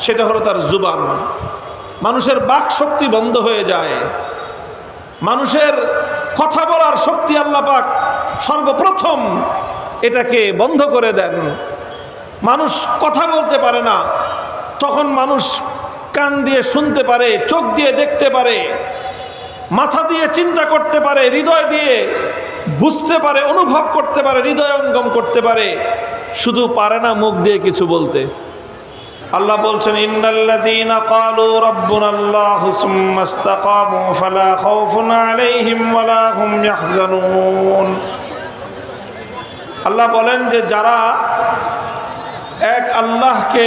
সেটা হলো তার জুবান। মানুষের বাক শক্তি বন্ধ হয়ে যায়। মানুষের কথা বলার শক্তি আল্লাহ পাক সর্বপ্রথম এটাকে বন্ধ করে দেন। মানুষ কথা বলতে পারে না। তখন মানুষ কান দিয়ে শুনতে পারে, চোখ দিয়ে দেখতে পারে, মাথা দিয়ে চিন্তা করতে পারে, হৃদয় দিয়ে বুঝতে পারে, অনুভব করতে পারে, হৃদয়ঙ্গম করতে পারে। শুধু পারে না মুখ দিয়ে কিছু বলতে। আল্লাহ বলছেন, ইন্নাল্লাযীনা ক্বালু রাব্বুনাল্লাহু সুম্মা ইসতাকামু ফালা খাউফুন আলাইহিম ওয়ালা হুম ইয়াহজানুন। আল্লাহ বলেন যে, যারা এক আল্লাহকে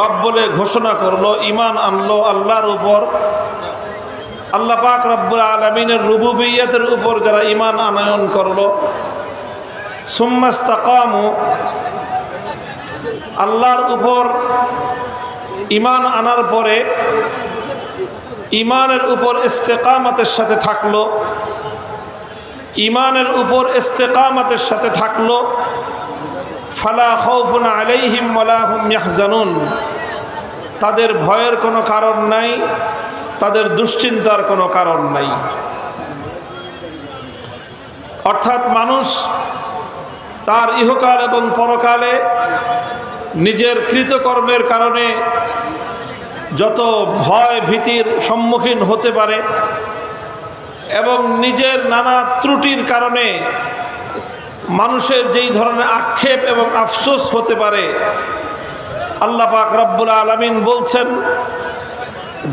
রব বলে ঘোষণা করল ইমান আনলো, আল্লাহর উপর, আল্লাহ পাক রব্বুল আলমিনের রুবুবিয়তের উপর যারা ইমান আনয়ন করল সুম্মাস্তাকামু আল্লাহর উপর ইমান আনার পরে ইমানের উপর ইস্তেকামাতের সাথে থাকল ইমানের উপর ইস্তেকামাতের সাথে থাকল, ফালা খৌফুন আলাইহিম ইয়াহজানুন। তাদের ভয়ের কোনো কারণ নাই, তাদের দুশ্চিন্তার কোনো কারণ নাই। অর্থাৎ মানুষ তার ইহকাল এবং পরকালে নিজের কৃতকর্মের কারণে যত ভয় ভীতির সম্মুখীন হতে পারে এবং নিজের নানা ত্রুটির কারণে মানুষের যেই ধরনের আক্ষেপ এবং আফসোস হতে পারে, আল্লাহ পাক রব্বুল আলমিন বলছেন,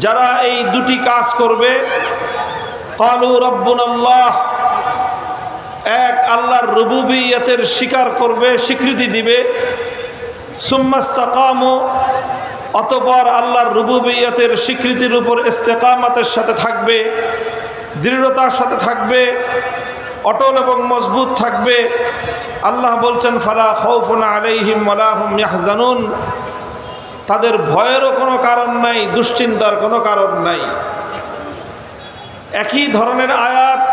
যারা এই দুটি কাজ করবে, কালু রব্বুন আল্লাহ এক আল্লাহর রুবুবিয়তের স্বীকার করবে, স্বীকৃতি দিবে। সুম্মাস্তাকামু, অতপর আল্লাহর রুবুবিয়তের স্বীকৃতির উপর ইস্তেকামাতের সাথে থাকবে, দৃঢ়তার সাথে থাকবে, অটল এবং মজবুত থাকবে। আল্লাহ বলছেন, ফালা খৌফুন আলাইহিম ওয়ালাহুম ইয়াহজানুন। তাদের ভয়েরও কোনো কারণ নাই, দুশ্চিন্তার কোনো কারণ নাই। একই ধরনের আয়াত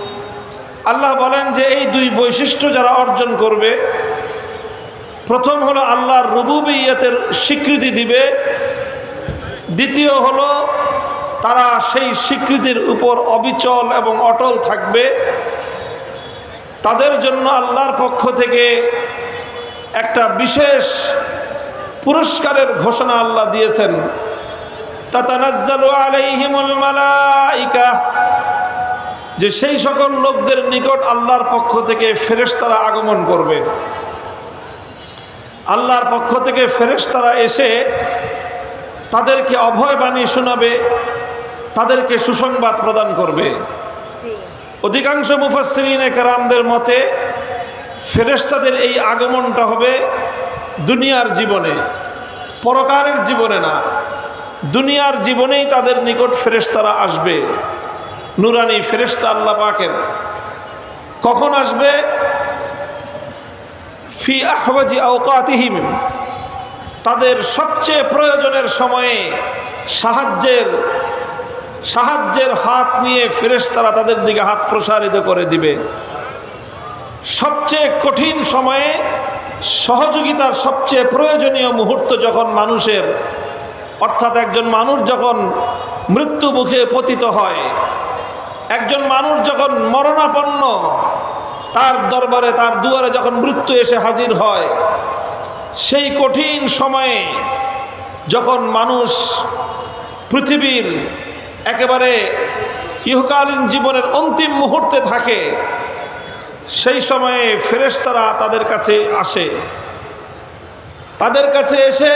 আল্লাহ বলেন যে এই দুই বৈশিষ্ট্য যারা অর্জন করবে, প্রথম হলো আল্লাহর রুবুবিয়তের স্বীকৃতি দিবে, দ্বিতীয় হলো তারা সেই স্বীকৃতির উপর অবিচল এবং অটল থাকবে। তাদের জন্য আল্লাহর পক্ষ থেকে একটা বিশেষ পুরস্কারের ঘোষণা আল্লাহ দিয়েছেন। তাতানাজ্জালু আলাইহিমুল মালাইকা। যে সেই সকল লোকদের নিকট আল্লাহর পক্ষ থেকে ফেরেশতারা আগমন করবে। আল্লাহর পক্ষ থেকে ফেরেশতারা এসে তাদেরকে অভয় বাণী শোনাবে, তাদেরকে সুসংবাদ প্রদান করবে। অধিকাংশ মুফাসরিন একরামদের মতে, ফেরেশতাদের এই আগমনটা হবে দুনিয়ার জীবনে পরকারের জীবনে না। দুনিয়ার জীবনেই তাদের নিকট ফেরেশতারা আসবে। নুরানি ফেরেশতা আল্লাহ পাকের। কখন আসবে? ফি আহবাজি আওকাতিহিম। তাদের সবচেয়ে প্রয়োজনের সময়ে সাহায্যের সাহায্যের হাত নিয়ে ফেরেশতারা তাদের দিকে হাত প্রসারিত করে দিবে। সবচেয়ে কঠিন সময়ে সহযোগিতার সবচেয়ে প্রয়োজনীয় মুহূর্ত যখন মানুষের, অর্থাৎ একজন মানুষ যখন মৃত্যু মুখে পতিত হয় একজন মানুষ যখন মরণাপন্ন, তার দরবারে, তার দুয়ারে যখন মৃত্যু এসে হাজির হয়, সেই কঠিন সময়ে যখন মানুষ পৃথিবীর একেবারে ইহকালীন জীবনের অন্তিম মুহূর্তে থাকে, সেই সময়ে ফেরেশতারা তাদের কাছে আসে। তাদের কাছে এসে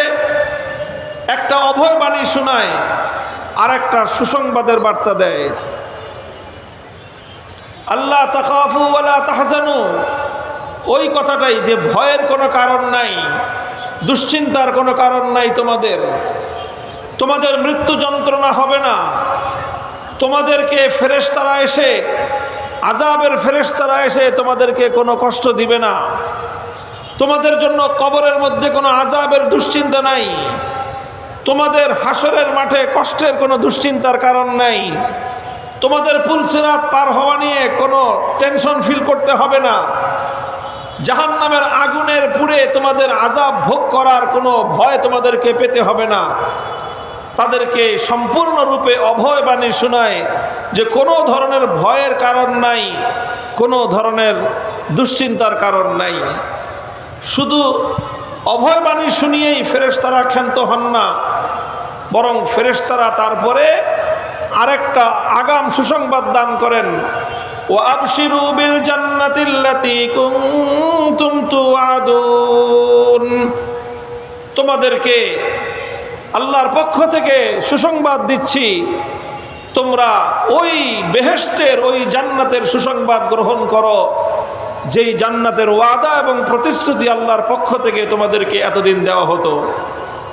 একটা অভয় বাণী শোনায় আর একটা সুসংবাদের বার্তা দেয়। আল্লাহ তাকাফু ওয়ালা তাহজানু। ওই কথাটাই যে ভয়ের কোনো কারণ নাই, দুশ্চিন্তার কোনো কারণ নাই তোমাদের। তোমাদের মৃত্যু যন্ত্রণা হবে না। তোমাদেরকে ফেরেশতারা এসে আজাবের ফেরেশতারা এসে তোমাদেরকে কোনো কষ্ট দিবে না। তোমাদের জন্য কবরের মধ্যে কোনো আজাবের দুশ্চিন্তা নাই। তোমাদের হাসরের মাঠে কষ্টের কোনো দুশ্চিন্তার কারণ নাই। তোমাদের পুলসিরাত পার হওয়া নিয়ে কোনো টেনশন ফিল করতে হবে না। জাহান নামের আগুনের পুড়ে তোমাদের আজাব ভোগ করার কোনো ভয় তোমাদেরকে পেতে হবে না। তাদেরকে সম্পূর্ণরূপে অভয় বাণী শোনায় যে কোনো ধরনের ভয়ের কারণ নাই, কোনো ধরনের দুশ্চিন্তার কারণ নাই। শুধু অভয় বাণী শুনিয়েই ফেরেশতারা ক্ষান্ত হন না, বরং ফেরেশতারা তারপরে আরেকটা আগাম সুসংবাদ দান করেন। ও আবশিরু বিল জান্নাতিল্লাতি কুনতুম তুআদুন তোমাদেরকে আল্লাহর পক্ষ থেকে সুসংবাদ দিচ্ছি। তোমরা ওই বেহেশতের, ওই জান্নাতের সুসংবাদ গ্রহণ করো। যেই জান্নাতের ওয়াদা এবং প্রতিশ্রুতি আল্লাহর পক্ষ থেকে তোমাদেরকে এতদিন দেওয়া হতো।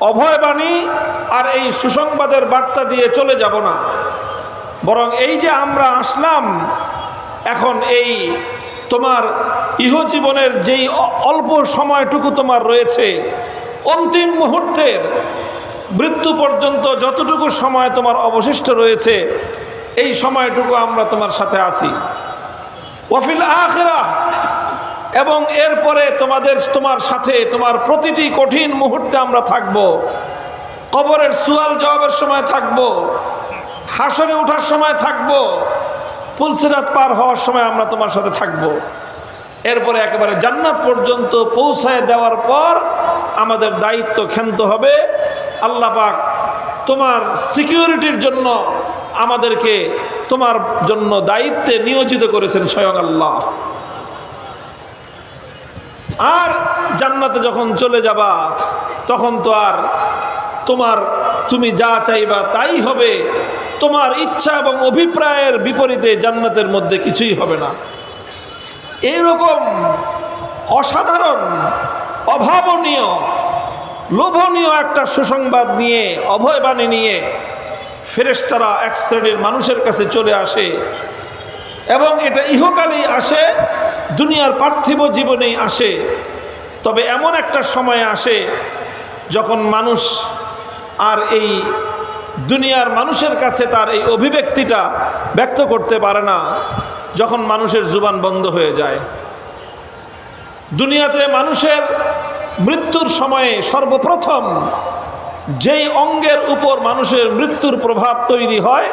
অভয়বাণী আর এই সুসংবাদের বার্তা দিয়ে চলে যাব না। বরং এই যে আমরা আসলাম, এখন এই তোমার ইহজীবনের যেই অল্প সময়টুকু তোমার রয়েছে, অন্তিম মুহূর্তের মৃত্যু পর্যন্ত যতটুকু সময় তোমার অবশিষ্ট রয়েছে, এই সময়টুকু আমরা তোমার সাথে আছি। ওয়াফিল আখেরা এবং এরপরে তোমাদের, তোমার সাথে, তোমার প্রতিটি কঠিন মুহূর্তে আমরা থাকব। কবরের সুয়াল জবাবের সময় থাকব। হাসরে ওঠার সময় থাকব। পুলসিরাত পার হওয়ার সময় আমরা তোমার সাথে থাকব। এরপরে একেবারে জান্নাত পর্যন্ত পৌঁছায় দেওয়ার পর আমাদের দায়িত্ব ক্ষান্ত হবে। আল্লাহ পাক তোমার সিকিউরিটির জন্য আমাদেরকে তোমার জন্য দায়িত্বে নিয়োজিত করেছেন স্বয়ং আল্লাহ। আর জান্নাতে যখন চলে যাবা, তখন তো আর তোমার তুমি যা চাইবা তাই হবে। তোমার ইচ্ছা এবং অভিপ্রায়ের বিপরীতে জান্নাতের মধ্যে কিছুই হবে না। এইরকম অসাধারণ, অভাবনীয়, লোভনীয় একটা সুসংবাদ নিয়ে অভয়বাণী নিয়ে ফেরেস্তারা এক শ্রেণির মানুষের কাছে চলে আসে এবং এটা ইহকালেই আসে। দুনিয়ার পার্থিব জীবনেই আসে। তবে এমন একটা সময় আসে যখন মানুষ আর এই দুনিয়ার মানুষের কাছে তার এই অভিব্যক্তিটা ব্যক্ত করতে পারে না, যখন মানুষের জুবান বন্ধ হয়ে যায়। দুনিয়াতে মানুষের মৃত্যুর সময়ে সর্বপ্রথম যেই অঙ্গের উপর মানুষের মৃত্যুর প্রভাব তৈরি হয়